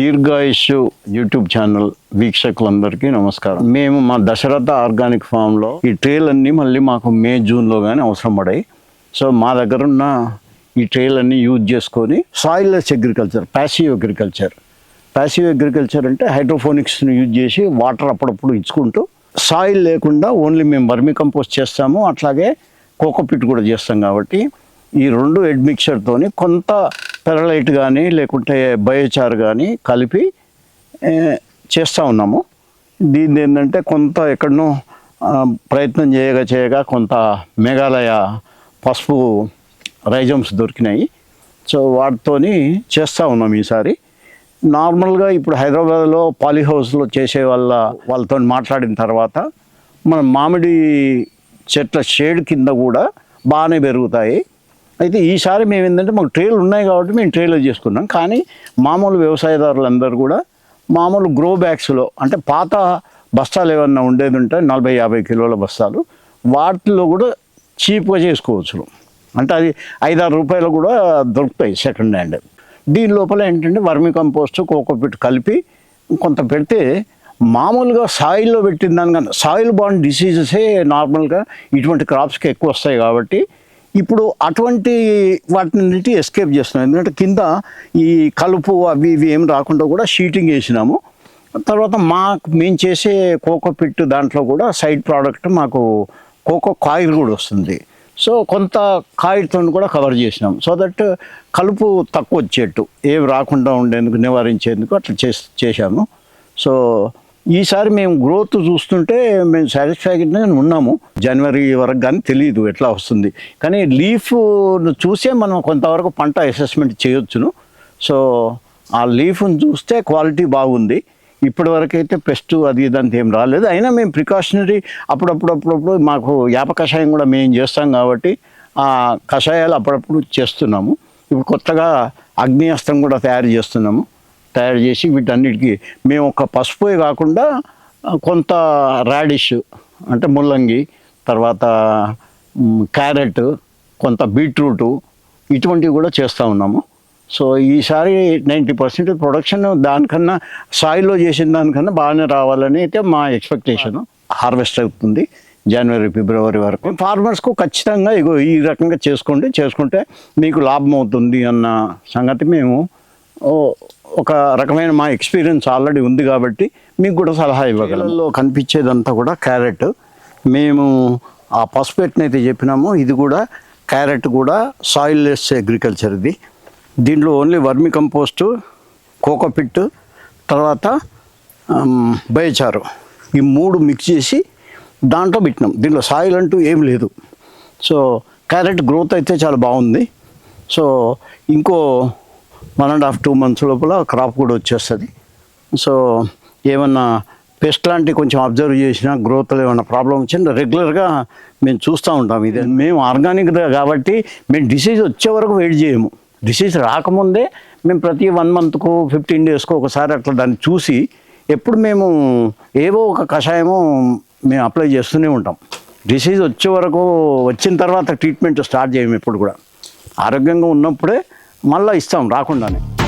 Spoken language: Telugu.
దీర్ఘాయుష్ యూట్యూబ్ ఛానల్ వీక్షకులందరికీ నమస్కారం. మేము మా దశరథ ఆర్గానిక్ ఫామ్లో ఈ ట్రేలన్నీ మళ్ళీ మాకు మే జూన్లో కానీ అవసరం పడాయి. సో మా దగ్గర ఉన్న ఈ ట్రేలన్నీ యూజ్ చేసుకొని soilless agriculture passive agriculture. Passive agriculture అంటే హైడ్రోఫోనిక్స్ని యూజ్ చేసి వాటర్ అప్పుడప్పుడు ఇచ్చుకుంటూ సాయిల్ లేకుండా ఓన్లీ మేము వర్మి కంపోస్ట్ చేస్తాము. అట్లాగే కోకోపిట్ కూడా చేస్తాం కాబట్టి ఈ రెండు హెడ్ మిక్చర్తోని కొంత పెరలైట్ కానీ లేకుంటే బయోచార్ కానీ కలిపి చేస్తూ ఉన్నాము. దీన్ని ఏంటంటే కొంత ఎక్కడనో ప్రయత్నం చేయగా చేయగా కొంత మేఘాలయ పసుపు రైజమ్స్ దొరికినాయి. సో వాటితోని చేస్తూ ఉన్నాం ఈసారి. నార్మల్గా ఇప్పుడు హైదరాబాద్లో పాలీ హౌస్లో చేసే వాళ్ళ వాళ్ళతో మాట్లాడిన తర్వాత మన మామిడి చెట్ల షేడ్ కింద కూడా బాగానే పెరుగుతాయి. అయితే ఈసారి మేము ఏంటంటే మాకు ట్రేలు ఉన్నాయి కాబట్టి మేము ట్రేలో చేసుకున్నాం. కానీ మామూలు వ్యవసాయదారులందరూ కూడా మామూలు గ్రో బ్యాగ్స్లో అంటే పాత బస్తాలు ఏమన్నా ఉండేది ఉంటే నలభై యాభై కిలోల బస్తాలు వాటిలో కూడా చీప్గా చేసుకోవచ్చు. అంటే అది ఐదారు రూపాయలు కూడా దొరుకుతాయి సెకండ్ హ్యాండ్. దీని లోపల ఏంటంటే వర్మి కంపోస్ట్ కోకోపిట్ కలిపి కొంత పెడితే మామూలుగా సాయిల్లో పెట్టిన దానికన్నా సాయిల్ బాండ్ డిసీజెసే నార్మల్గా ఇటువంటి క్రాప్స్కి ఎక్కువ వస్తాయి కాబట్టి ఇప్పుడు అటువంటి వాటిని ఎస్కేప్ చేస్తున్నాం. ఎందుకంటే కింద ఈ కలుపు అవి ఇవి ఏం రాకుండా కూడా షీటింగ్ వేసినాము. తర్వాత మాకు మేము చేసే కోకో పిట్ దాంట్లో కూడా సైడ్ ప్రోడక్ట్ మాకు కోకో కాయిల్ కూడా వస్తుంది. సో కొంత కాయిల్తో కూడా కవర్ చేసినాం. సో దట్ కలుపు తక్కువ వచ్చేట్టు. ఏమి రాకుండా ఉండేందుకు నివారించేందుకు అట్లా చేసి చేశాము. సో ఈసారి మేము గ్రోత్ చూస్తుంటే మేము సాటిస్ఫాక్షన్గా ఉన్నాము. జనవరి వరకు కానీ తెలియదు ఎట్లా వస్తుంది. కానీ లీఫ్ చూసే మనం కొంతవరకు పంట అసెస్మెంట్ చేయొచ్చును. సో ఆ లీఫ్ని చూస్తే క్వాలిటీ బాగుంది. ఇప్పటి వరకు అయితే పెస్ట్ అది ఇదంతా ఏం రాలేదు. అయినా మేము ప్రికాషనరీ అప్పుడప్పుడు అప్పుడప్పుడు మాకు యాప కషాయం కూడా మేము చేస్తాం కాబట్టి ఆ కషాయాలు అప్పుడప్పుడు చేస్తున్నాము. ఇప్పుడు కొత్తగా అగ్నియాస్త్రం కూడా తయారు చేస్తున్నాము. తయారు చేసి వీటన్నిటికీ మేము ఒక పసుపే కాకుండా కొంత రాడిష్ అంటే ముల్లంగి తర్వాత క్యారెట్ కొంత బీట్రూటు ఇటువంటివి కూడా చేస్తూ ఉన్నాము. సో ఈసారి నైంటీ పర్సెంట్ ప్రొడక్షన్ దానికన్నా సాయిల్లో చేసిన దానికన్నా బాగానే రావాలని అయితే మా ఎక్స్పెక్టేషన్. హార్వెస్ట్ అవుతుంది జనవరి ఫిబ్రవరి వరకు. ఫార్మర్స్కు ఖచ్చితంగా ఇగో ఈ రకంగా చేసుకోండి చేసుకుంటే మీకు లాభం అవుతుంది అన్న సంగతి మేము ఒక రకమైన మా ఎక్స్పీరియన్స్ ఆల్రెడీ ఉంది కాబట్టి మీకు కూడా సలహా ఇవ్వగలలో కనిపించేదంతా కూడా క్యారెట్. మేము ఆ పసుపెట్ని అయితే చెప్పినామో. ఇది కూడా క్యారెట్ కూడా సాయిల్ లెస్ అగ్రికల్చర్ ఇది. దీంట్లో ఓన్లీ వర్మి కంపోస్టు కోకోపిట్ తర్వాత బయచారు. ఈ మూడు మిక్స్ చేసి దాంట్లో పెట్టినాం. దీంట్లో సాయిల్ అంటూ ఏం లేదు. సో క్యారెట్ గ్రోత్ అయితే చాలా బాగుంది. సో ఇంకో one and half two months లోపల క్రాప్ కూడా వచ్చేస్తుంది. సో ఏమన్నా పెస్ట్ లాంటి కొంచెం అబ్జర్వ్ చేసినా గ్రోత్లో ఏమన్నా ప్రాబ్లం వచ్చినా రెగ్యులర్గా మేము చూస్తూ ఉంటాం. ఇది మేము ఆర్గానిక్ కాబట్టి మేము డిసీజ్ వచ్చే వరకు వెయిట్ చేయము. డిసీజ్ రాకముందే మేము ప్రతి వన్ మంత్కు ఫిఫ్టీన్ డేస్కు ఒకసారి అట్లా దాన్ని చూసి ఎప్పుడు మేము ఏవో ఒక కషాయము మేము అప్లై చేస్తూనే ఉంటాం. డిసీజ్ వచ్చే వరకు వచ్చిన తర్వాత ట్రీట్మెంట్ స్టార్ట్ చేయము ఎప్పుడు కూడా. ఆరోగ్యంగా ఉన్నప్పుడే మళ్ళీ ఇస్తాం రాకుండానే.